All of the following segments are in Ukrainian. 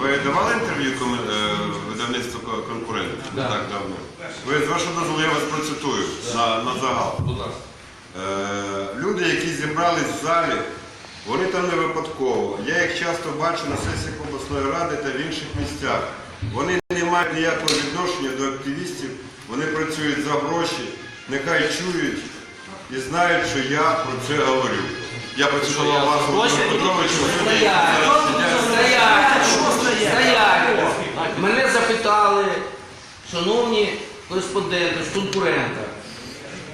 Ви давали інтерв'ю е, видавництву ко- конкурентів не так давно? Ви з вашого дозволу я вас процитую на, на загал. Е, люди, які зібрались в залі, вони там не випадково. Я їх часто бачу на сесіях обласної ради та в інших місцях. Вони не мають ніякого відношення до активістів, вони працюють за гроші, нехай чують і знають, що я про це говорю. Я процитував вас, Володимир шановні кореспонденти конкурента,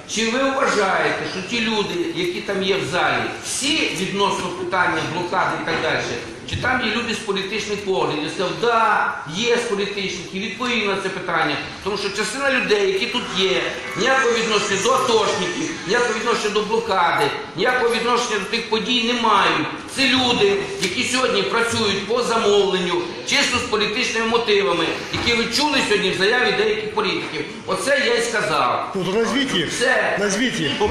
чи ви вважаєте, що ті люди, які там є в залі, всі відносно питання блокади і так далі, чи там є люди з політичних поглядів? Я сказав, да, є з політичних, і відповім на це питання, тому що частина людей, які тут є, ніякого відношення до атошників, ніякого відношення до блокади, ніякого відношення до тих подій не мають. Це люди, які сьогодні працюють по замовленню, чисто з політичними мотивами, які ви чули сьогодні в заяві деяких політиків. Оце я й сказав. Ну, то назвіть їх. Все. Назвіть їх. А,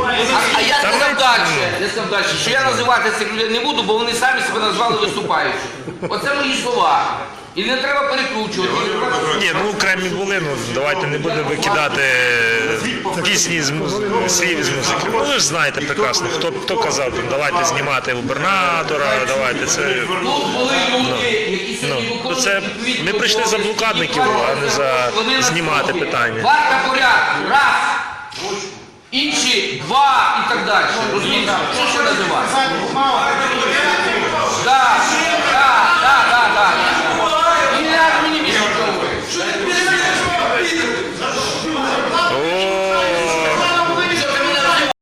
а я сказав далі, я сказав далі, що я називати цих людей не буду, бо вони самі себе назвали виступаючими. Оце мої слова. І не треба перекручувати. Ні, ну окремі були, ну давайте не будемо викидати пісні з муз- слів із музики. Ну ви ж знаєте прекрасно, хто, хто казав, там, давайте знімати губернатора, давайте це. Тут були люди, які сьогодні Ну, виконують це ми прийшли за обов'язки, блокадників, а не за вони на знімати питання. Варта порядку, раз. Інші два і так далі. Розумієте? Що ще називати? Да.